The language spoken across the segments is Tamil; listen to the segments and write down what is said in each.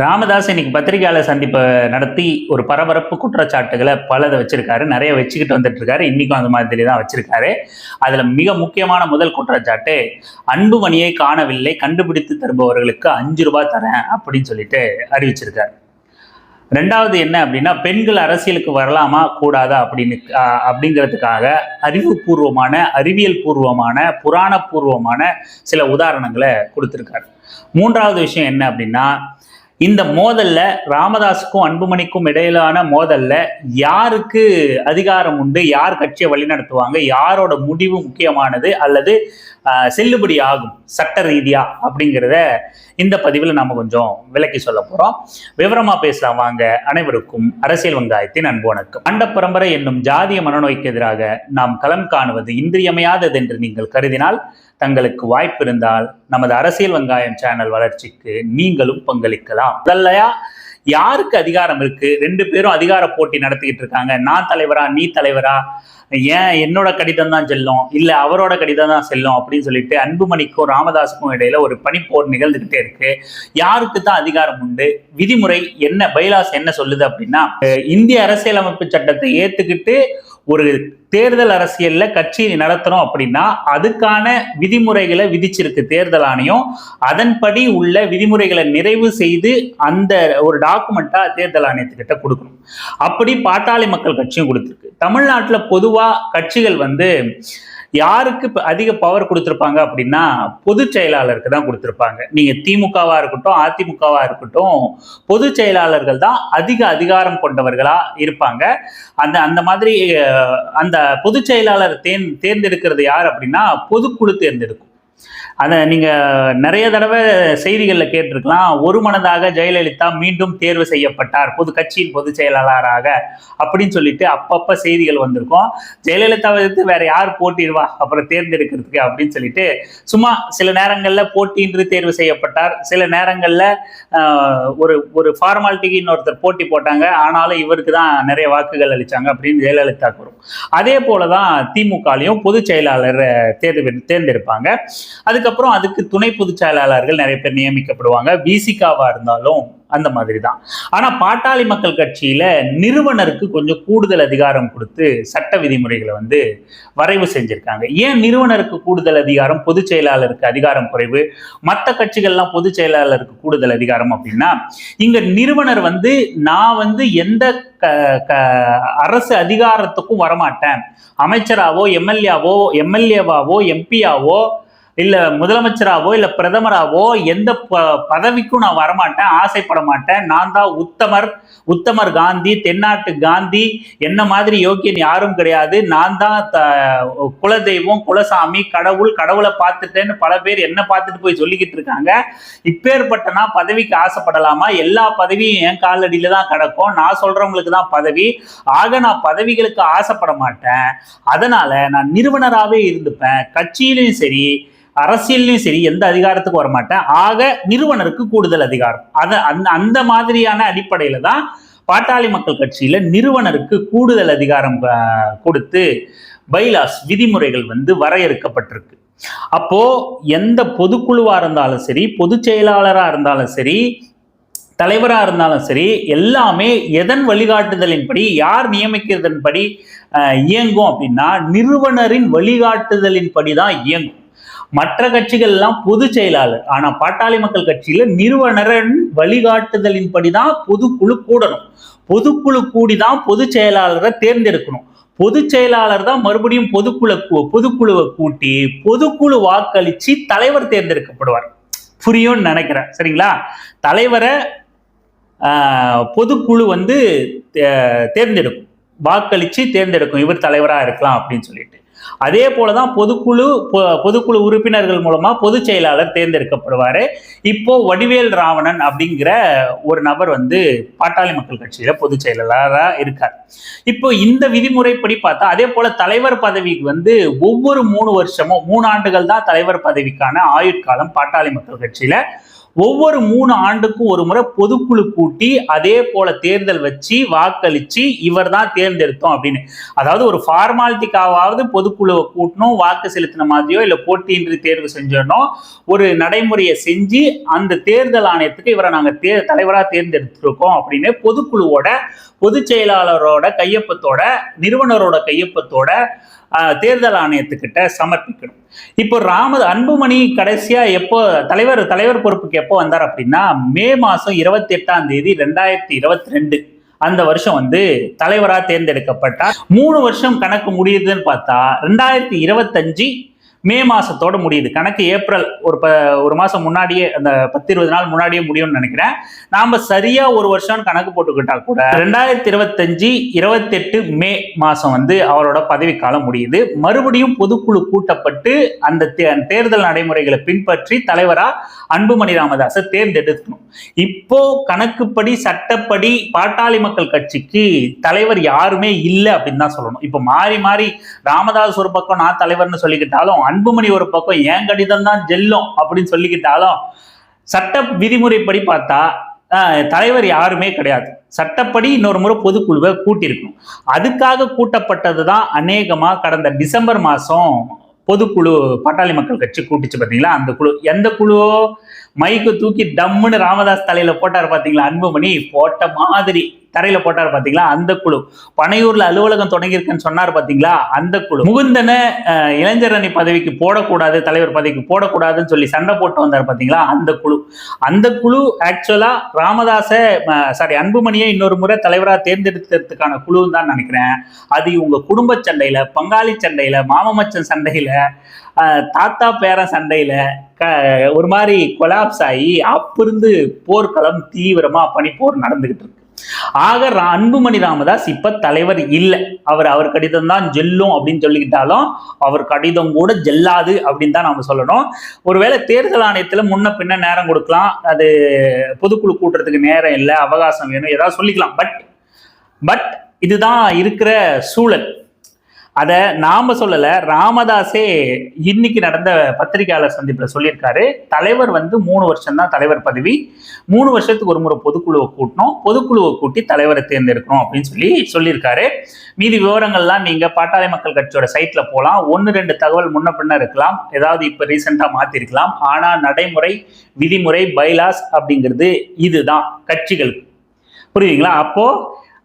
ராமதாஸ் இன்னைக்கு பத்திரிகையாளர் சந்திப்பை நடத்தி ஒரு பரபரப்பு குற்றச்சாட்டுகளை பலதை வச்சிருக்காரு. நிறைய வச்சுக்கிட்டு வந்துட்டு இருக்காரு. இன்னைக்கும் அந்த மாதிரி தான் வச்சிருக்காரு. அதுல மிக முக்கியமான முதல் குற்றச்சாட்டு அன்புமணியை காணவில்லை கண்டுபிடித்து தருபவர்களுக்கு அஞ்சு ரூபாய் தரேன் அப்படின்னு சொல்லிட்டு அறிவிச்சிருக்காரு. ரெண்டாவது என்ன அப்படின்னா பெண்கள் அரசியலுக்கு வரலாமா கூடாதா அப்படின்னு அப்படிங்கிறதுக்காக அறிவுபூர்வமான அறிவியல் பூர்வமான புராணபூர்வமான சில உதாரணங்களை கொடுத்துருக்காரு. மூன்றாவது விஷயம் என்ன அப்படின்னா இந்த மோதல்ல ராமதாஸுக்கும் அன்புமணிக்கும் இடையிலான மோதல்ல யாருக்கு அதிகாரம் உண்டு? யார் கட்சியை வழிநடத்துவாங்க? யாரோட முடிவு முக்கியமானது? அல்லது செல்லுபடி ஆகும் சட்ட ரீதியா அப்படிங்கிறத இந்த பதிவில் நாம கொஞ்சம் விளக்கி சொல்ல போறோம். விவரமா பேசலாம். வாங்க அனைவருக்கும் அரசியல் வெங்காயத்தின் அன்பு வணக்கம். அண்ட பரம்பரை என்னும் ஜாதிய மனநோய்க்கு எதிராக நாம் களம் காணுவது இன்றியமையாதது என்று நீங்கள் கருதினால் தங்களுக்கு வாய்ப்பு இருந்தால் நமது அரசியல் வெங்காயம் சேனல் வளர்ச்சிக்கு நீங்களும் பங்களிக்கலாம். முதல்லையா யாருக்கு அதிகாரம் இருக்கு? ரெண்டு பேரும் அதிகார போட்டி நடத்திக்கிட்டு இருக்காங்க. நான் தலைவரா நீ தலைவரா? ஏன் என்னோட கடிதம் தான் செல்லும்? இல்ல அவரோட கடிதம் தான் செல்லும் அப்படின்னு சொல்லிட்டு அன்புமணிக்கும் ராமதாஸுக்கும் இடையில ஒரு பனிப்போர் நிகழ்ந்துகிட்டே இருக்கு. யாருக்கு தான் அதிகாரம் உண்டு? விதிமுறை என்ன? பைலாஸ் என்ன சொல்லுது அப்படின்னா இந்திய அரசியலமைப்பு சட்டத்தை ஏத்துக்கிட்டு ஒரு தேர்தல் அரசியல்ல கட்சி நடத்துறோம் அப்படின்னா அதுக்கான விதிமுறைகளை விதிச்சிருக்கு தேர்தல் ஆணையம். அதன்படி உள்ள விதிமுறைகளை நிறைவு செய்து அந்த ஒரு டாக்குமெண்ட்டா தேர்தல் ஆணையத்துக்கிட்ட கொடுக்கணும். அப்படி பாட்டாளி மக்கள் கட்சியும் கொடுத்துருக்கு. தமிழ்நாட்டுல பொதுவா கட்சிகள் வந்து யாருக்கு அதிக பவர் கொடுத்துருப்பாங்க அப்படின்னா பொதுச் செயலாளருக்கு தான் கொடுத்துருப்பாங்க. நீங்கள் திமுகவாக இருக்கட்டும் அதிமுகவாக இருக்கட்டும் பொதுச் செயலாளர்கள் தான் அதிக அதிகாரம் கொண்டவர்களாக இருப்பாங்க. அந்த அந்த மாதிரி அந்த பொதுச் செயலாளர் தேர்ந்தெடுக்கிறது யார் அப்படின்னா பொதுக்குழு தேர்ந்தெடுக்கும். அதை நீங்கள் நிறைய தடவை செய்திகளில் கேட்டிருக்கலாம். ஒரு மனதாக ஜெயலலிதா மீண்டும் தேர்வு செய்யப்பட்டார். பொது கட்சியின் பொதுச் செயலாளராக அப்படின்னு சொல்லிட்டு அப்பப்போ செய்திகள் வந்திருக்கும். ஜெயலலிதாவை எதிர்த்து வேற யார் போட்டிடுவா அப்புறம் தேர்ந்தெடுக்கிறதுக்கு அப்படின்னு சொல்லிட்டு சும்மா சில நேரங்களில் போட்டியின்றி தேர்வு செய்யப்பட்டார். சில நேரங்களில் ஒரு ஒரு ஃபார்மாலிட்டிக்கு இன்னொருத்தர் போட்டி போட்டாங்க. ஆனாலும் இவருக்கு தான் நிறைய வாக்குகள் அளிச்சாங்க அப்படின்னு ஜெயலலிதா வரும் அதே போல தான் திமுகலையும் பொதுச் செயலாளர் தேர்வு தேர்ந்தெடுப்பாங்க. அதுக்கு அதுக்கப்புறம் அதுக்கு துணை பொதுச் செயலாளர்கள் நிறைய பேர் நியமிக்கப்படுவாங்க. விசிகாவா இருந்தாலும் அந்த மாதிரி தான் ஆனா பாட்டாளி மக்கள் கட்சியில நிறுவனருக்கு கொஞ்சம் கூடுதல் அதிகாரம் கொடுத்து சட்ட விதிமுறைகளை வந்து வரைவு செஞ்சிருக்காங்க. ஏன் நிறுவனருக்கு கூடுதல் அதிகாரம் பொதுச் செயலாளருக்கு அதிகாரம் குறைவு? மற்ற கட்சிகள்லாம் பொதுச் செயலாளருக்கு கூடுதல் அதிகாரம் அப்படின்னா இங்க நிறுவனர் வந்து நான் வந்து எந்த க- க- அரசு அதிகாரத்துக்கும் வரமாட்டேன். அமைச்சராவோ எம்எல்ஏவோ எம்எல்ஏவாவோ எம்பியாவோ இல்லை முதலமைச்சராகவோ இல்லை பிரதமராகவோ எந்த ப- பதவிக்கும் நான் வரமாட்டேன் ஆசைப்பட மாட்டேன். நான் தான் உத்தமர் உத்தமர் காந்தி தென்னாட்டு காந்தி என்ன மாதிரி யோக்கியன் யாரும் கிடையாது. நான் தான் த- குலதெய்வம் குலசாமி கடவுள் கடவுளை பார்த்துட்டேன்னு பல பேர் என்ன பார்த்துட்டு போய் சொல்லிக்கிட்டு இருக்காங்க. இப்பேற்பட்ட நான் பதவிக்கு ஆசைப்படலாமா? எல்லா பதவியும் என் காலடியில தான் கிடக்கும். நான் சொல்கிறவங்களுக்கு தான் பதவி. ஆக நான் பதவிகளுக்கு ஆசைப்பட மாட்டேன். அதனால் நான் நிறுவனராகவே இருந்துப்பேன். கட்சியிலையும் சரி அரசியல்லையும் சரி எந்த அதிகாரத்துக்கு வரமாட்டேன். ஆக நிறுவனருக்கு கூடுதல் அதிகாரம். அதை அந்த அந்த மாதிரியான அடிப்படையில தான் பாட்டாளி மக்கள் கட்சியில நிறுவனருக்கு கூடுதல் அதிகாரம் கொடுத்து பைலாஸ் விதிமுறைகள் வந்து வரையறுக்கப்பட்டிருக்கு. அப்போ எந்த பொதுக்குழுவா இருந்தாலும் சரி பொதுச் செயலாளராக இருந்தாலும் சரி தலைவராக இருந்தாலும் சரி எல்லாமே எதன் வழிகாட்டுதலின்படி யார் நியமிக்கிறதன்படி இயங்கும் அப்படின்னா நிறுவனரின் வழிகாட்டுதலின்படி தான் இயங்கும். மற்ற கட்சிகள் எல்லாம் பொதுச் செயலாளர் ஆனா பாட்டாளி மக்கள் கட்சியில நிறுவனரின் வழிகாட்டுதலின்படி தான் பொதுக்குழு கூடணும். பொதுக்குழு கூடி தான் பொதுச் செயலாளரை தேர்ந்தெடுக்கணும். பொதுச் செயலாளர் தான் மறுபடியும் பொதுக்குழு பொதுக்குழுவை கூட்டி பொதுக்குழு வாக்களிச்சு தலைவர் தேர்ந்தெடுக்கப்படுவார். புரியும்னு நினைக்கிறேன். சரிங்களா? தலைவரை பொதுக்குழு வந்து தே- தேர்ந்தெடுக்கும். வாக்களிச்சு தேர்ந்தெடுக்கும். இவர் தலைவராக இருக்கலாம் அப்படின்னு சொல்லிட்டு. அதே போலதான் பொதுக்குழு பொ- பொதுக்குழு உறுப்பினர்கள் மூலமா பொதுச் செயலாளர் தேர்ந்தெடுக்கப்படுவாரு. இப்போ வடிவேல் ராவணன் அப்படிங்கிற ஒரு நபர் வந்து பாட்டாளி மக்கள் கட்சியில பொதுச் செயலாளராக இருக்கார். இப்போ இந்த விதிமுறைப்படி பார்த்தா அதே போல தலைவர் பதவிக்கு வந்து ஒவ்வொரு மூணு வருஷமும் மூணு ஆண்டுகள் தான் தலைவர் பதவிக்கான ஆயுட்காலம் பாட்டாளி மக்கள் கட்சியில. ஒவ்வொரு மூணு ஆண்டுக்கும் ஒரு முறை பொதுக்குழு கூட்டி அதே போல தேர்தல் வச்சு வாக்களிச்சு இவர் தான் தேர்ந்தெடுத்தோம் அப்படின்னு. அதாவது ஒரு ஃபார்மாலிட்டிக்காவது பொதுக்குழுவை கூட்டணும் வாக்கு செலுத்தின மாதிரியோ இல்லை போட்டியின்றி தேர்வு செஞ்சோனோ ஒரு நடைமுறையை செஞ்சு அந்த தேர்தல் ஆணையத்துக்கு இவரை நாங்கள் தே தலைவராக தேர்ந்தெடுத்திருக்கோம் அப்படின்னு பொதுக்குழுவோட பொதுச் செயலாளரோட கையொப்பத்தோட நிறுவனரோட கையொப்பத்தோட தேர்தல் ஆணையத்துக்கிட்ட சமர்ப்பிக்கணும். இப்போ ராம அன்புமணி கடைசியா எப்போ தலைவர் தலைவர் பொறுப்புக்கு எப்போ வந்தார் அப்படின்னா மே மாசம் இருபத்தி எட்டாம் தேதி ரெண்டாயிரத்தி இருபத்தி ரெண்டு அந்த வருஷம் வந்து தலைவராக தேர்ந்தெடுக்கப்பட்டார். மூணு வருஷம் கணக்கு முடியுதுன்னு பார்த்தா ரெண்டாயிரத்தி இருபத்தஞ்சு மே மாசத்தோட முடியுது. கணக்கு ஏப்ரல் ஒரு ப ஒரு மாசம் முன்னாடியே அந்த பத்து இருபது நாள் முன்னாடியே முடியும்னு நினைக்கிறேன். நாம சரியா ஒரு வருஷம் கணக்கு போட்டுக்கிட்டா கூட ரெண்டாயிரத்தி இருபத்தஞ்சு இருபத்தெட்டு மே மாசம் வந்து அவரோட பதவிக்காலம் முடியுது. மறுபடியும் பொதுக்குழு கூட்டப்பட்டு அந்த தே- தேர்தல் நடைமுறைகளை பின்பற்றி தலைவரா அன்புமணி ராமதாஸை தேர்ந்தெடுக்கணும். இப்போ கணக்குப்படி சட்டப்படி பாட்டாளி மக்கள் கட்சிக்கு தலைவர் யாருமே இல்லை அப்படின்னு தான் சொல்லணும். இப்போ மாறி மாறி ராமதாஸ் ஒரு பக்கம் நான் தலைவர்னு சொல்லிக்கிட்டாலும் அன்புமணி ஒரு பக்கம் ஏன் கடிதம் தான் ஜெல்லும்? அப்படின்னு சொல்லிக்கிட்டாலும் சட்ட விதிமுறைப்படி பார்த்தா தலைவர் யாருமே கிடையாது. சட்டப்படி இன்னொரு முறை பொதுக்குழுவை கூட்டியிருக்கணும். அதுக்காக கூட்டப்பட்டது தான் அநேகமாக கடந்த டிசம்பர் மாதம் பொதுக்குழு பாட்டாளி மக்கள் கட்சி கூட்டிச்சு பார்த்தீங்களா? அந்த குழு எந்த குழுவோ? மைக்கு தூக்கி டம்முன்னு ராமதாஸ் தலையில் போட்டார் பார்த்தீங்களா அன்புமணி? போட்ட மாதிரி. தரையில போட்டார் பார்த்தீங்களா அந்த குழு. பனையூர்ல அலுவலகம் தொடங்கியிருக்குன்னு சொன்னார் பார்த்தீங்களா அந்த குழு. முகுந்தனை இளைஞர் அணி பதவிக்கு போடக்கூடாது தலைவர் பதவிக்கு போடக்கூடாதுன்னு சொல்லி சண்டை போட்டு வந்தார் பார்த்தீங்களா அந்த குழு. அந்த குழு ஆக்சுவலா ராமதாஸை சாரி அன்புமணியை இன்னொரு முறை தலைவராக தேர்ந்தெடுக்கிறதுக்கான குழுன்னு தான் நினைக்கிறேன். அது இவங்க குடும்ப சண்டையில பங்காளி சண்டையில மாமமச்சன் சண்டையில தாத்தா பேரன் சண்டையில க ஒரு மாதிரி கொலாப்ஸ் ஆகி அப்பிருந்து போர்க்களம் தீவிரமா பனிப்போர் நடந்துகிட்டு இருக்கு. ஆக அன்புமணி ராமதாஸ் இப்ப தலைவர் இல்லை. அவர் அவர் கடிதம் தான் ஜெல்லும் அப்படின்னு சொல்லிக்கிட்டாலும் அவர் கடிதம் கூட ஜெல்லாது அப்படின்னு தான் நாம சொல்லணும். ஒருவேளை தேர்தல் ஆணையத்துல முன்ன பின்ன நேரம் கொடுக்கலாம். அது பொதுக்குழு கூட்டுறதுக்கு நேரம் இல்லை அவகாசம் வேணும் ஏதாவது சொல்லிக்கலாம். பட் பட் இதுதான் இருக்கிற சூழல். அதை நாம சொல்லல ராமதாஸே இன்னைக்கு நடந்த பத்திரிகையாளர் சந்திப்பில் சொல்லியிருக்காரு. தலைவர் வந்து மூணு வருஷம் தான் தலைவர் பதவி. மூணு வருஷத்துக்கு ஒரு முறை பொதுக்குழுவை கூட்டணும். பொதுக்குழுவை கூட்டி தலைவரை தேர்ந்தெடுக்கணும் அப்படின்னு சொல்லி சொல்லியிருக்காரு. மீதி விவரங்கள்லாம் நீங்க பாட்டாளி மக்கள் கட்சியோட சைட்ல போகலாம் ஒன்று ரெண்டு தகவல் முன்ன பின்ன இருக்கலாம். ஏதாவது இப்போ ரீசெண்டாக மாற்றிருக்கலாம் ஆனால் நடைமுறை விதிமுறை பைலாஸ் அப்படிங்கிறது இதுதான். கட்சிகளுக்கு. புரியுதுங்களா? அப்போ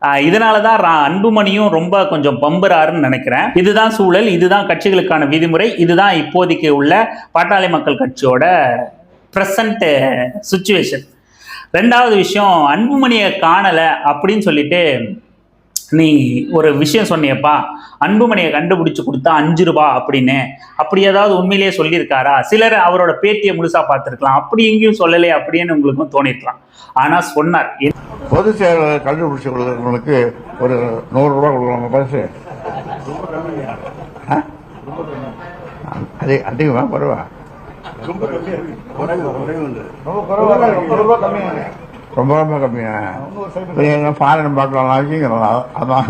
இதனால தான் ரா- அன்புமணியும் ரொம்ப கொஞ்சம் பம்புறாருன்னு நினைக்கிறேன். இதுதான் சூழல் இதுதான் கட்சிகளுக்கான விதிமுறை இதுதான் இப்போதைக்கு உள்ள பாட்டாளி மக்கள் கட்சியோட ப்ரெசண்ட் சுச்சுவேஷன் ரெண்டாவது விஷயம் அன்புமணியை காணலை அப்படின்னு சொல்லிட்டு நீ ஒரு விஷயம் சொன்னியப்பா அன்புமணியை கண்டுபிடிச்சு கொடுத்தா அஞ்சு ரூபா அப்படின்னு அப்படி ஏதாவது உண்மையிலேயே சொல்லியிருக்காரா சிலர் அவரோட பேட்டியை முழுசா பார்த்துருக்கலாம் அப்படி எங்கேயும் சொல்லலை அப்படின்னு உங்களுக்கும் தோணிருக்கலாம் ஆனா சொன்னார் பொது செயலாளர் கண்டுபிடிச்சு கொடுக்கறவங்களுக்கு ஒரு நூறு ரூபா கொடுக்கலாம் பரிசு ஆ? அதிகமா பரவா ரொம்ப ரொம்ப கம்மியா ஃபாரின் பார்க்கலாம் வாங்கிக்கிறோம் அதான்.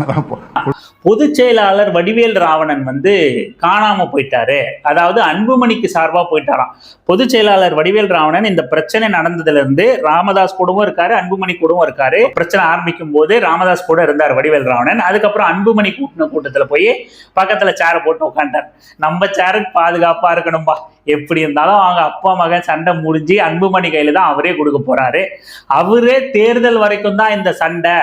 பொதுச் செயலாளர் வடிவேல் ராவணன் வந்து காணாம போயிட்டாரு. அதாவது அன்புமணிக்கு சார்பா போயிட்டாராம். பொதுச் செயலாளர் வடிவேல் ராவணன் இந்த பிரச்சனை நடந்ததுல இருந்து ராமதாஸ் கூடவும் இருக்காரு அன்புமணி கூடவும் இருக்காரு. பிரச்சனை ஆரம்பிக்கும் போது ராமதாஸ் கூட இருந்தார் வடிவேல் ராவணன். அதுக்கப்புறம் அன்புமணி கூட்டின கூட்டத்துல போய் பக்கத்துல சேரை போட்டு உட்காந்துட்டார் நம்ம சேருக்கு பாதுகாப்பா இருக்கணும்பா. எப்படி இருந்தாலும் அவங்க அப்பா மகன் சண்டை முடிஞ்சு அன்புமணி கையில தான் அவரே கொடுக்க போறாரு. அவரே தேர்தல் வரைக்கும் தான் இந்த சண்டை.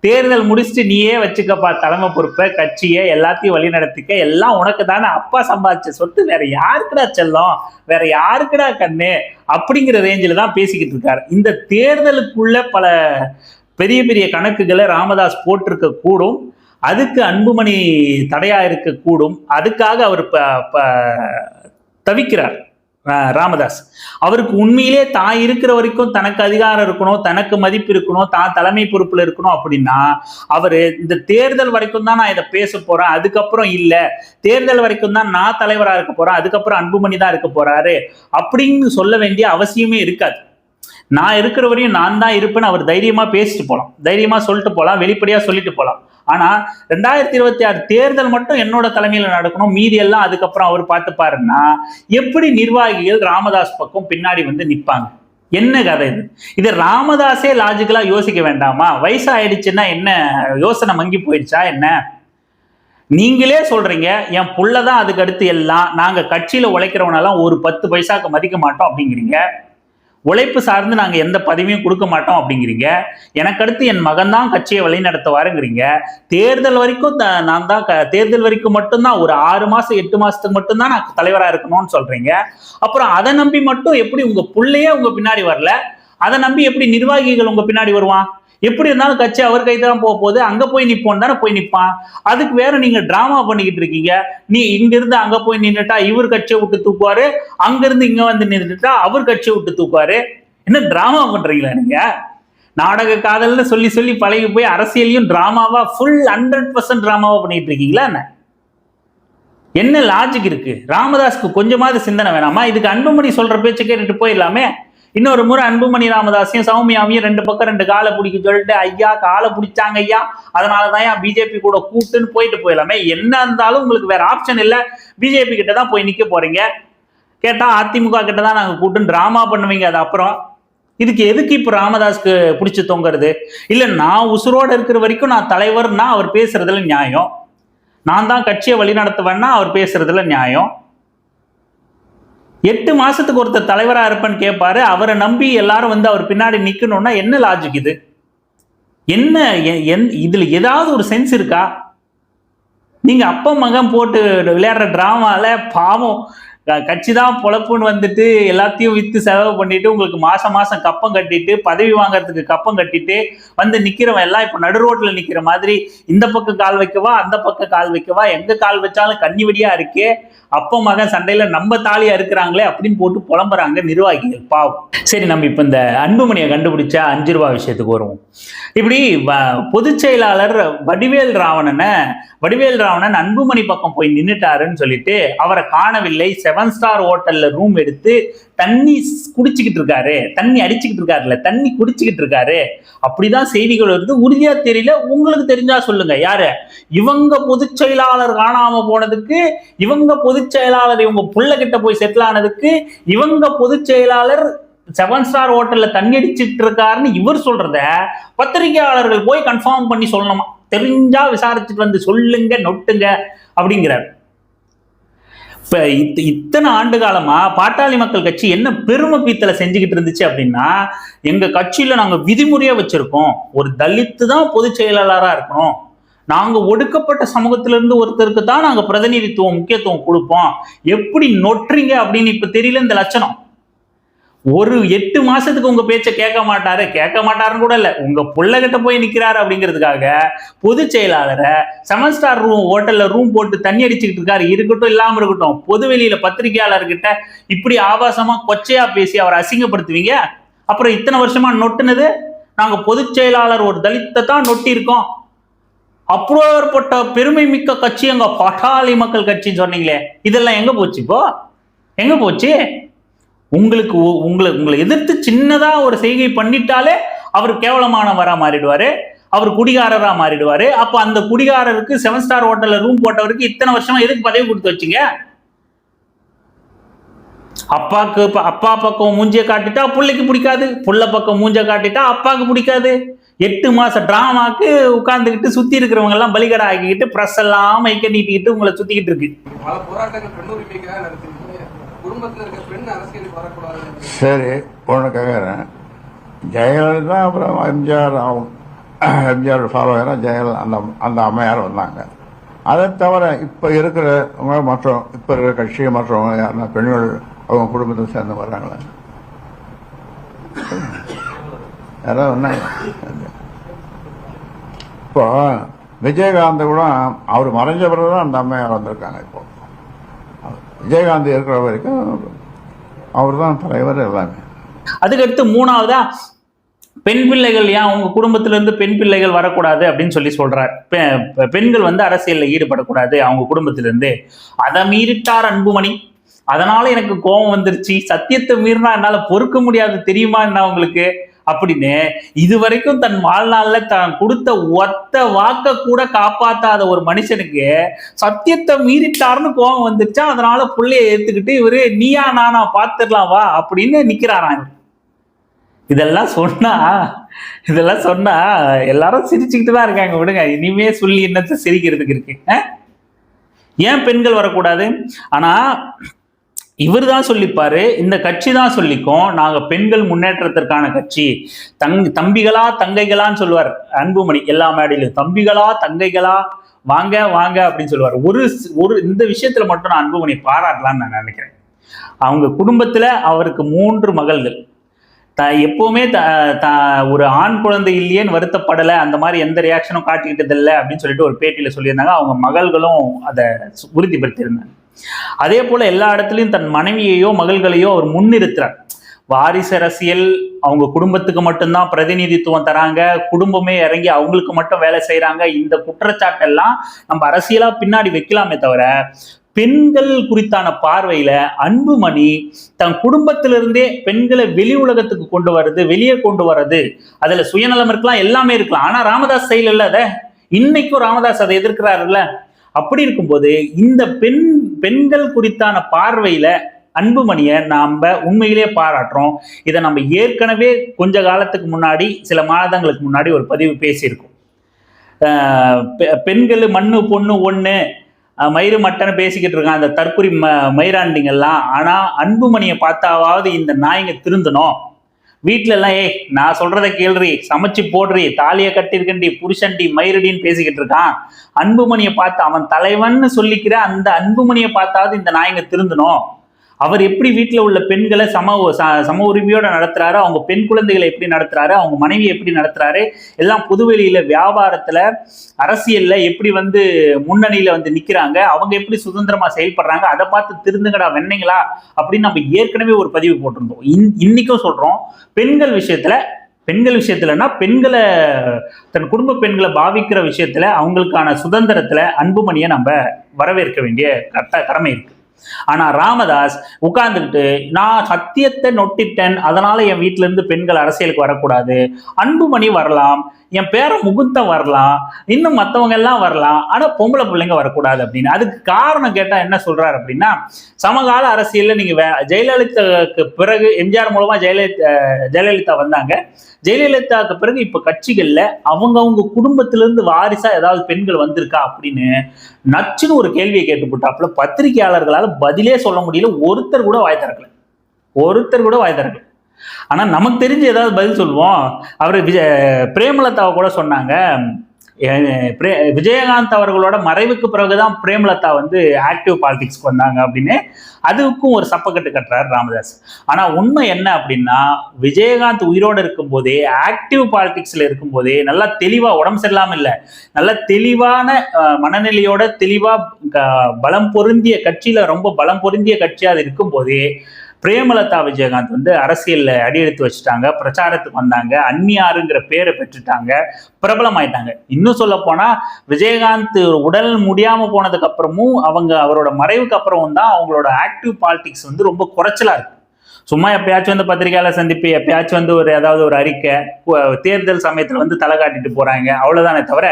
தேர்தல் முடிச்சுட்டு நீயே வச்சுக்கப்பா தலைமை பொறுப்பை கட்சியை எல்லாத்தையும் வழி நடத்திக்க எல்லாம் உனக்கு தானே அப்பா சம்பாதிச்ச சொத்து வேற யாருக்குடா செல்லம்? வேற யாருக்குடா கண்ணு? அப்படிங்கிற ரேஞ்சில் தான் பேசிக்கிட்டு இருக்காரு. இந்த தேர்தலுக்குள்ள பல பெரிய பெரிய கணக்குகளை ராமதாஸ் போட்டிருக்க கூடும். அதுக்கு அன்புமணி தடையா இருக்க கூடும். அதுக்காக அவர் ப- ப- தவிக்கிறார். ராமதாஸ். அவருக்கு உண்மையிலே தான் இருக்கிற வரைக்கும் தனக்கு அதிகாரம் இருக்கணும் தனக்கு மதிப்பு இருக்கணும் தான் தலைமை பொறுப்புல இருக்கணும் அப்படின்னா அவர் இந்த தேர்தல் வரைக்கும் தான் நான் இதை பேச போறேன். அதுக்கப்புறம் இல்லை. தேர்தல் வரைக்கும் தான் நான் தலைவரா இருக்க போறேன். அதுக்கப்புறம் அன்புமணி தான் இருக்க போறாரு. அப்படின்னு சொல்ல வேண்டிய அவசியமே இருக்காது. நான் இருக்கிற வரையும் நான் தான் இருப்பேன்னு அவர் தைரியமா பேசிட்டு போலாம். தைரியமா சொல்லிட்டு போகலாம் வெளிப்படையா சொல்லிட்டு போகலாம் ஆனா ரெண்டாயிரத்தி இருபத்தி ஆறு தேர்தல் மட்டும் என்னோட தலைமையில நடக்கணும். மீதி எல்லாம் அதுக்கப்புறம் அவர் பார்த்துப்பாருன்னா எப்படி நிர்வாகிகள் ராமதாஸ் பக்கம் பின்னாடி வந்து நிற்பாங்க என்ன கதை இது? இது ராமதாஸே லாஜிக்கலா யோசிக்க வேண்டாமா? வயசாயிடுச்சுன்னா என்ன? யோசனை மங்கி போயிடுச்சா என்ன? நீங்களே சொல்றீங்க என் புள்ளதான் அதுக்கு அடுத்து எல்லாம் நாங்க கட்சியில உழைக்கிறவனெல்லாம் ஒரு பத்து பைசாக்கு மதிக்க மாட்டோம் அப்படிங்கிறீங்க. உழைப்பு சார்ந்து நாங்கள் எந்த பதவியும் கொடுக்க மாட்டோம் அப்படிங்கிறீங்க. எனக்கு அடுத்து என் மகன் தான் கட்சியை வழிநடத்துவாருங்கிறீங்க. தேர்தல் வரைக்கும் த- நான் தான் க- தேர்தல் வரைக்கும் மட்டும்தான் ஒரு ஆறு மாதம் எட்டு மாதத்துக்கு மட்டும்தான் நான் தலைவராக இருக்கணும்னு சொல்கிறீங்க அப்புறம் அதை நம்பி மட்டும் எப்படி உங்கள் பிள்ளையே உங்கள் பின்னாடி வரல? அதை நம்பி எப்படி நிர்வாகிகள் உங்கள் பின்னாடி வருவான்? எப்படி இருந்தாலும் கட்சி அவர் கை தான் போக போகுது. அங்க போய் நிப்போம் தானே போய் நிப்பான். அதுக்கு வேற நீங்க டிராமா பண்ணிக்கிட்டு இருக்கீங்க. நீ இங்க இருந்து அங்க போய் நின்றுட்டா இவர் கட்சியை விட்டு தூக்குவாரு. அங்க இருந்து இங்க வந்து நின்றுட்டா அவர் கட்சியை விட்டு தூக்குவாரு. என்ன டிராமா பண்றீங்களா நீங்க? நாடக காதல்னு சொல்லி சொல்லி பழகி போய் அரசியலையும் டிராமாவா ஃபுல் ஹண்ட்ரட் பர்சன்ட் டிராமாவா பண்ணிட்டு இருக்கீங்களா என்ன? என்ன லாஜிக் இருக்கு? ராமதாஸ்க்கு கொஞ்சமாவது சிந்தனை வேணாமா? இதுக்கு அன்புமணி சொல்ற பேச்சு கேட்டுட்டு போயிடலாமே. இன்னொரு முறை அன்புமணி ராமதாஸையும் சௌமியாவையும் ரெண்டு பக்கம் ரெண்டு காலை பிடிக்க சொல்லிட்டு ஐயா காலை பிடிச்சாங்க ஐயா. அதனாலதான் ஏன் பிஜேபி கூட கூட்டுன்னு போயிட்டு போயிடலாமே. என்ன இருந்தாலும் உங்களுக்கு வேற ஆப்ஷன் இல்லை. பிஜேபி கிட்ட தான் போய் நிக்க போறீங்க. கேட்டா அதிமுக கிட்ட தான் நாங்க கூட்டுன்னு டிராமா பண்ணுவீங்க. அது அப்புறம் இதுக்கு எதுக்கு இப்ப ராமதாஸ்க்கு பிடிச்சி தொங்குறது? இல்ல நான் உசுரோட இருக்கிற வரைக்கும் நான் தலைவர்னா அவர் பேசுறதுல நியாயம். நான் தான் கட்சியை வழி நடத்துவேன்னா அவர் பேசுறதுல நியாயம். எட்டு மாசத்துக்கு ஒருத்தர் தலைவரா இருப்பேன்னு கேட்பாரு அவரை நம்பி எல்லாரும் வந்து அவர் பின்னாடி நிக்கணும்னா என்ன லாஜிக் இது? என்ன எ- என்- இதுல ஏதாவது ஒரு சென்ஸ் இருக்கா? நீங்க அப்பா மகன் போட்டு விளையாடுற டிராமால பாவம். கட்சி தான் பொழப்புன்னு வந்துட்டு எல்லாத்தையும் வித்து செலவு பண்ணிட்டு உங்களுக்கு மாசம் மாசம் கப்பம் கட்டிட்டு பதவி வாங்குறதுக்கு கப்பம் கட்டிட்டு வந்து நிக்கிறவன் எல்லாம் இப்ப நடு ரோட்ல நிக்கிற மாதிரி இந்த பக்கம் கால் வைக்கவா அந்த பக்கம் கால் வைக்கவா எங்க கால் வச்சாலும் கண்ணி வெடியா இருக்கே அப்போ மகன் சண்டையில நம்ம தாலியா இருக்கிறாங்களே அப்படின்னு போட்டு புலம்புறாங்க நிர்வாகிகள் பாவம். சரி நம்ம இப்ப இந்த அன்புமணியை கண்டுபிடிச்ச அஞ்சு ரூபா விஷயத்துக்கு வருவோம். இப்படி வ- பொதுச் செயலாளர் வடிவேல் ராவணனை வடிவேல் ராவணன் அன்புமணி பக்கம் போய் நின்றுட்டாருன்னு சொல்லிட்டு அவரை காணவில்லை செவன் ஸ்டார் ஹோட்டல்ல ரூம் எடுத்து தண்ணி குடிச்சுக்கிட்டு இருக்காரு. தண்ணி அடிச்சுக்கிட்டு இருக்காருல்ல தண்ணி குடிச்சுக்கிட்டு இருக்காரு. அப்படிதான் செய்திகள் வருது. உறுதியா தெரியல. உங்களுக்கு தெரிஞ்சா சொல்லுங்க. யாரு? இவங்க பொதுச் செயலாளர் காணாம போனதுக்கு இவங்க பொதுச் செயலாளர் இவங்க புள்ள கிட்ட போய் செட்டில் ஆனதுக்கு இவங்க பொதுச் செயலாளர் செவன் ஸ்டார் ஹோட்டல்ல தண்ணி அடிச்சிட்டு இருக்காருன்னு இவர் சொல்றத பத்திரிகையாளர்கள் போய் கன்ஃபார்ம் பண்ணி சொல்லணுமா? தெரிஞ்சா விசாரிச்சுட்டு வந்து சொல்லுங்க நொட்டுங்க அப்படிங்கிறார். இப்போ இத் இத்தனை ஆண்டு காலமாக பாட்டாளி மக்கள் கட்சி என்ன பெருமை பீத்தலை செஞ்சுக்கிட்டு இருந்துச்சு அப்படின்னா எங்கள் கட்சியில் நாங்கள் விதிமுறையாக வச்சுருக்கோம். ஒரு தலித்து தான் பொதுச் செயலாளராக இருக்கணும். நாங்கள் ஒடுக்கப்பட்ட சமூகத்திலிருந்து ஒருத்தருக்கு தான் நாங்கள் பிரதிநிதித்துவம் முக்கியத்துவம் கொடுப்போம். எப்படி நொட்டுறீங்க அப்படின்னு இப்போ தெரியல இந்த லட்சணம். ஒரு எட்டு மாசத்துக்கு உங்க பேச்சை கேட்க மாட்டாரு. கேட்க மாட்டாருன்னு கூட இல்ல. உங்க பிள்ளைகிட்ட போய் நிக்கிறாரு அப்படிங்கிறதுக்காக பொதுச் செயலாளரை செவன் ஸ்டார் ரூம் ஹோட்டல்ல ரூம் போட்டு தண்ணி அடிச்சுக்கிட்டு இருக்காரு. இருக்கட்டும் இல்லாம இருக்கட்டும். பொது வெளியில பத்திரிகையாளர்கிட்ட இப்படி ஆபாசமா கொச்சையா பேசி அவரை அசிங்கப்படுத்துவீங்க? அப்புறம் இத்தனை வருஷமா நொட்டுனது? நாங்க பொதுச் செயலாளர் ஒரு தலித்தை தான் நொட்டி இருக்கோம் அப்புறப்பட்ட பெருமை மிக்க கட்சி எங்க பட்டாளி மக்கள் கட்சின்னு சொன்னீங்களே. இதெல்லாம் எங்க போச்சு இப்போ? எங்க போச்சு? உங்களுக்கு உ- உங்களை உங்களை எதிர்த்து சின்னதாக ஒரு செய்கை பண்ணிட்டாலே அவர் கேவலமானவரா மாறிடுவாரு. அவர் குடிகாரரா மாறிடுவாரு. அப்போ அந்த குடிகாரருக்கு செவன் ஸ்டார் ஹோட்டலில் ரூம் போட்டவருக்கு இத்தனை வருஷமா எதுக்கு பதவி கொடுத்து வச்சீங்க? அப்பாக்கு அப்பா பக்கம் மூஞ்சிய காட்டிட்டா புள்ளைக்கு பிடிக்காது. புள்ள பக்கம் மூஞ்ச காட்டிட்டா அப்பாவுக்கு பிடிக்காது. எட்டு மாச டிராமாக்கு உட்காந்துக்கிட்டு சுத்தி இருக்கிறவங்க எல்லாம் பலிகடை ஆக்கிக்கிட்டு ப்ரெஸ் எல்லாம் மைக்க நீட்டிக்கிட்டு உங்களை சுத்திக்கிட்டு இருக்கு. சரி ஒன்று கேட்குறேன் ஜெயலலிதா அப்புறம் எம்ஜிஆர் ஆகும். எம்ஜிஆர் ஃபாலோவராக ஜெயலலிதா அந்த அந்த அம்மையார் வந்தாங்க. அதை தவிர இப்போ இருக்கிறவங்க மற்றும் இப்போ இருக்கிற கட்சி மற்றவங்க யாருன்னா பெண்கள் அவங்க குடும்பத்தை சேர்ந்து வர்றாங்களே. யாராவது வந்தாங்க இப்போ விஜயகாந்த் கூட அவர் மறைஞ்ச பிறகு தான் அந்த அம்மையார் வந்திருக்காங்க இப்போ. விஜயகாந்த் இருக்கிற வரைக்கும் அவர் தான் தலைவர் எல்லாமே. அதுக்கடுத்து மூணாவதா பெண் பிள்ளைகள் ஏன் உங்க குடும்பத்திலிருந்து பெண் பிள்ளைகள் வரக்கூடாது? அப்படின்னு சொல்லி சொல்றார். பெண்கள் வந்து அரசியலில் ஈடுபடக்கூடாது அவங்க குடும்பத்திலிருந்து. அதை மீறிட்டார் அன்புமணி. அதனால எனக்கு கோபம் வந்துருச்சு. சத்தியத்தை மீறினா என்னால பொறுக்க முடியாது. தெரியுமா என்ன உங்களுக்கு? அப்படின்னு இதுவரைக்கும் தன் வாழ்நாளில் தான் கொடுத்த ஒத்த வாக்க கூட காப்பாத்தாத ஒரு மனுஷனுக்கு சத்தியத்தை மீறிட்டாருன்னு கோபம் வந்துருச்சா? அதனால பிள்ளைய ஏத்துக்கிட்டு இவரு நீயா நானா பார்த்துடலாம் வா அப்படின்னு நிற்கிறாராங்க இதெல்லாம் சொன்னா இதெல்லாம் சொன்னா எல்லாரும் சிரிச்சுக்கிட்டு தான் இருக்காங்க. விடுங்க இனிமே சொல்லி என்னத்தை சிரிக்கிறதுக்கு இருக்கு ஏன் பெண்கள் வரக்கூடாது? ஆனா இவர் தான் சொல்லிப்பாரு இந்த கட்சி தான் சொல்லிக்கும். நாங்க பெண்கள் முன்னேற்றத்திற்கான கட்சி. தங் தம்பிகளா தங்கைகளான்னு சொல்லுவார் அன்புமணி எல்லா மேடையிலும். தம்பிகளா தங்கைகளா வாங்க வாங்க அப்படின்னு சொல்லுவார். ஒரு ஒரு இந்த விஷயத்துல மட்டும் நான் அன்புமணி பாராட்டலாம்னு நான் நினைக்கிறேன். அவங்க குடும்பத்துல அவருக்கு மூன்று மகள்கள். த எப்பவுமே த த ஒரு ஆண் குழந்தை இல்லையேன்னு வருத்தப்படலை. அந்த மாதிரி எந்த ரியாக்ஷனும் காட்டிக்கிட்டது இல்லை அப்படின்னு சொல்லிட்டு ஒரு பேட்டியில் சொல்லியிருந்தாங்க. அவங்க மகள்களும் அதை உறுதிப்படுத்தியிருந்தாங்க. அதே போல எல்லா இடத்துலையும் தன் மனைவியையோ மகள்களையோ அவர் முன்னிறுத்துறார். வாரிசு அரசியல் அவங்க குடும்பத்துக்கு மட்டும்தான் பிரதிநிதித்துவம் தராங்க குடும்பமே இறங்கி அவங்களுக்கு மட்டும் வேலை செய்கிறாங்க இந்த குற்றச்சாட்டெல்லாம் நம்ம அரசியலா பின்னாடி வைக்கலாமே தவிர பெண்கள் குறித்தான பார்வையில அன்புமணி தன் குடும்பத்திலிருந்தே பெண்களை வெளி உலகத்துக்கு கொண்டு வர்றது வெளியே கொண்டு வர்றது அதுல சுயநலம் இருக்கலாம் எல்லாமே இருக்கலாம். ஆனா ராமதாஸ் செயல் இல்ல அத. இன்னைக்கும் ராமதாஸ் அதை எதிர்க்கிறாருல்ல. அப்படி இருக்கும்போது இந்த பெண் பெண்கள் குறித்தான பார்வையில அன்புமணியை நாம் உண்மையிலேயே பாராட்டுறோம். இதை நம்ம ஏற்கனவே கொஞ்ச காலத்துக்கு முன்னாடி சில மாதங்களுக்கு முன்னாடி ஒரு பதிவு பேசியிருக்கோம். பெ- பெண்கள் மண்ணு பொண்ணு ஒன்று மயிறு மட்டன்னு பேசிக்கிட்டு இருக்கான் அந்த தற்குறி ம மயிராண்டிங்கெல்லாம் ஆனால் அன்புமணியை பார்த்தாவது இந்த நாயங்க திருந்தணும். வீட்ல எல்லாம் ஏய் நான் சொல்றதை கேள்றி சமைச்சு போடுறி தாலியை கட்டிருக்கண்டி புருஷன்டி மயிருடின்னு பேசிக்கிட்டு இருக்கான். அன்புமணியை பார்த்து அவன் தலைவன்னு சொல்லிக்கிற அந்த அன்புமணியை பார்த்தாவது இந்த நாயங்க திருந்தணும். அவர் எப்படி வீட்டில் உள்ள பெண்களை சம ச- சம உரிமையோட நடத்துறாரு அவங்க பெண் குழந்தைகளை எப்படி நடத்துறாரு அவங்க மனைவி எப்படி நடத்துறாரு எல்லாம் புதுவெளியில வியாபாரத்துல அரசியல்ல எப்படி வந்து முன்னணியில வந்து நிக்கிறாங்க அவங்க எப்படி சுதந்திரமா செயல்படுறாங்க அதை பார்த்து திருந்துங்கடா வெண்ணைங்களா அப்படின்னு நம்ம ஏற்கனவே ஒரு பதிவு போட்டிருந்தோம். இன் இன்னைக்கும் சொல்றோம். பெண்கள் விஷயத்துல பெண்கள் விஷயத்துலன்னா பெண்களை தன் குடும்ப பெண்களை பாவிக்கிற விஷயத்துல அவங்களுக்கான சுதந்திரத்துல அன்புமணியை நம்ம வரவேற்க வேண்டிய கட்ட கடமை இருக்கு. ஆனா ராமதாஸ் உட்கார்ந்துக்கிட்டு நான் சத்தியத்தை நொட்டிட்டேன். அதனால என் வீட்ல இருந்து பெண்கள் அரசியலுக்கு வரக்கூடாது. அன்புமணி வரலாம். என் பேர முகுந்தம் வரலாம். இன்னும் மத்தவங்க எல்லாம் வரலாம். ஆனா பொம்பளை பிள்ளைங்க வரக்கூடாது அப்படின்னு. அதுக்கு காரணம் கேட்டா என்ன சொல்றாரு அப்படின்னா சமகால அரசியல்ல நீங்க வே- ஜெயலலிதாவுக்கு பிறகு எம்ஜிஆர் மூலமா ஜெயலலிதா ஜெயலலிதா வந்தாங்க. ஜெயலலிதாவுக்கு பிறகு இப்ப கட்சிகள்ல அவங்கவுங்க குடும்பத்துல இருந்து வாரிசா ஏதாவது பெண்கள் வந்திருக்கா அப்படின்னு நச்சுன்னு ஒரு கேள்வியை கேட்டு போட்டாப்புல பத்திரிகையாளர்களால பதிலே சொல்ல முடியல. ஒருத்தர் கூட வாய் திறக்கல. ஒருத்தர் கூட வாய் திறக்கல. ஆனா நமக்கு தெரிஞ்சு ஏதாவது பதில் சொல்லுவோம். அவர் விஜய் பிரேமலதாவை கூட சொன்னாங்க. விஜயகாந்த் அவர்களோட மறைவுக்கு பிறகுதான் பிரேமலதா வந்து ஆக்டிவ் பாலிடிக்ஸ்க்கு வந்தாங்க அப்படின்னு அதுக்கும் ஒரு சப்பக்கட்டு கட்டுறாரு ராமதாஸ். ஆனா உண்மை என்ன அப்படின்னா விஜயகாந்த் உயிரோடு இருக்கும்போதே ஆக்டிவ் பாலிடிக்ஸ்ல இருக்கும்போதே நல்லா தெளிவா உடம்பு சரியில்லாம இல்லை நல்ல தெளிவான மனநிலையோட தெளிவா பலம் பொருந்திய கட்சியில ரொம்ப பலம் பொருந்திய கட்சியாக அது இருக்கும்போதே பிரேமலதா விஜயகாந்த் வந்து அரசியலில் அடியெடுத்து வச்சுட்டாங்க பிரச்சாரத்துக்கு வந்தாங்க அந்நியாருங்கிற பேரை பெற்றுட்டாங்க பிரபலமாயிட்டாங்க. இன்னும் சொல்ல போனா விஜயகாந்த் உடல் முடியாம போனதுக்கு அப்புறமும் அவங்க அவரோட மறைவுக்கு அப்புறமும் தான் அவங்களோட ஆக்டிவ் பாலிடிக்ஸ் வந்து ரொம்ப குறைச்சலா இருக்கு. சும்மா எப்பயாச்சும் வந்து பத்திரிகையாளர் சந்திப்பு எப்பயாச்சும் வந்து ஒரு ஏதாவது ஒரு அறிக்கை தேர்தல் சமயத்தில் வந்து தலை காட்டிட்டு போறாங்க அவ்வளோதானே தவிர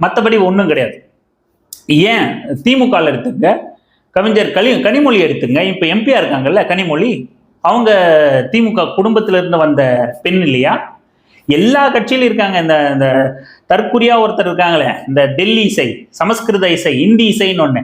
மற்றபடி ஒன்றும் கிடையாது. ஏன்? திமுகவில் எடுத்துக்க கவிஞர் கலி கனிமொழி எடுத்துங்க. இப்போ எம்பியா இருக்காங்கல்ல கனிமொழி. அவங்க திமுக குடும்பத்துல இருந்து வந்த பெண் இல்லையா? எல்லா கட்சியிலும் இருக்காங்க. இந்த இந்த தற்குறியா ஒருத்தர் இருக்காங்களே இந்த டெல்லி இசை சமஸ்கிருத இசை இந்தி இசைன்னு ஒண்ணு.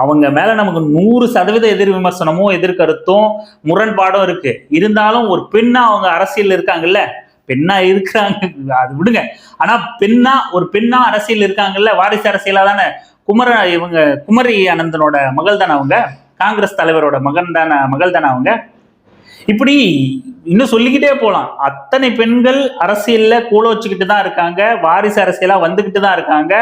அவங்க மேல நமக்கு நூறு சதவீத எதிர் விமர்சனமும் எதிர்கருத்தும் முரண்பாடும் இருக்கு. இருந்தாலும் ஒரு பெண்ணா அவங்க அரசியல் இருக்காங்கல்ல பெண்ணா இருக்கிறாங்க. அது விடுங்க. ஆனா பெண்ணா ஒரு பெண்ணா அரசியல் இருக்காங்கல்ல வாரிசு அரசியலா தானே? குமர இவங்க குமரி அனந்தனோட மகள் தானே அவங்க? காங்கிரஸ் தலைவரோட மகன் தானே மகள் தானே அவங்க? இப்படி இன்னும் சொல்லிக்கிட்டே போகலாம் அத்தனை பெண்கள் அரசியலில் கூட வச்சுக்கிட்டு தான் இருக்காங்க. வாரிசு அரசியலாக வந்துக்கிட்டு தான் இருக்காங்க.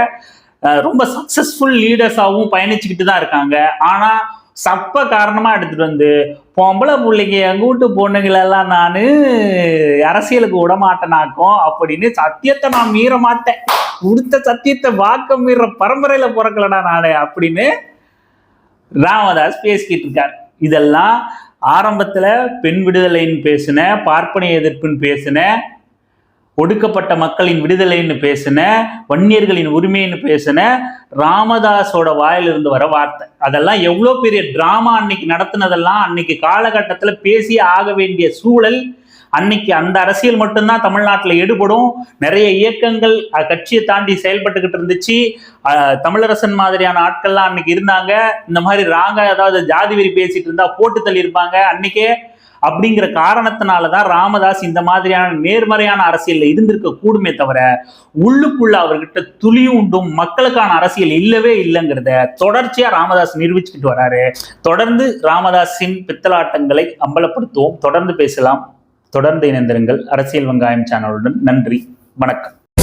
ரொம்ப சக்சஸ்ஃபுல் லீடர்ஸாகவும் பயணிச்சுக்கிட்டு தான் இருக்காங்க. ஆனால் சப்ப காரணமாக எடுத்துகிட்டு வந்து பொம்பளை பிள்ளைங்க எங்கள் வீட்டு பொண்ணுங்களெல்லாம் நான் அரசியலுக்கு விட மாட்டேனாக்கும் அப்படின்னு சத்தியத்தை நான் மீற மாட்டேன். கொடுத்த சத்தியத்தை வாக்க மீற பரம்பரையில பிறக்கலடா நானே அப்படின்னு ராமதாஸ் பேசிக்கிட்டு இருக்கார். இதெல்லாம் ஆரம்பத்துல பெண் விடுதலைன்னு பேசின பார்ப்பனை எதிர்ப்புன்னு பேசின ஒடுக்கப்பட்ட மக்களின் விடுதலைன்னு பேசின வன்னியர்களின் உரிமைன்னு பேசின ராமதாஸோட வாயிலிருந்து வர வார்த்தை. அதெல்லாம் எவ்வளோ பெரிய டிராமா அன்னைக்கு நடத்தினதெல்லாம் அன்னைக்கு காலகட்டத்தில் பேசி ஆக வேண்டிய சூழல் அன்னைக்கு அந்த அரசியல் மட்டும்தான் தமிழ்நாட்டில் எடுபடும். நிறைய இயக்கங்கள் அஹ், கட்சியை தாண்டி செயல்பட்டுக்கிட்டு இருந்துச்சு. அஹ், தமிழரசன் மாதிரியான ஆட்கள்லாம் அன்னைக்கு இருந்தாங்க. இந்த மாதிரி ராங்க ஏதாவது ஜாதி வெறி பேசிட்டு இருந்தா போட்டு தள்ளி இருப்பாங்க அன்னைக்கே. அப்படிங்கிற காரணத்தினால தான் ராமதாஸ் இந்த மாதிரியான நேர்மறையான அரசியல்ல இருந்திருக்க கூடுமே தவிர உள்ளுக்குள்ள அவர்கிட்ட துளியும் உண்டும் மக்களுக்கான அரசியல் இல்லவே இல்லைங்கிறத தொடர்ச்சியா ராமதாஸ் நிரூபிச்சுக்கிட்டு வராரு. தொடர்ந்து ராமதாஸின் பித்தலாட்டங்களை அம்பலப்படுத்துவோம். தொடர்ந்து பேசலாம். தொடர்ந்து இணைந்திருங்கள். அரசியல் வெங்காயம் சேனலுடன் நன்றி. வணக்கம்.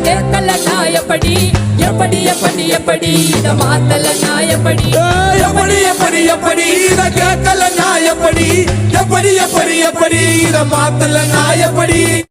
இத கேட்கல நான் எப்படி எப்படி எப்படி? இத மாத்தல நாயப்படி. எப்படி எப்படி எப்படி? இத கேட்கல நாயப்படி எப்படி எப்படி எப்படி? இத மாத்தல நாயப்படி.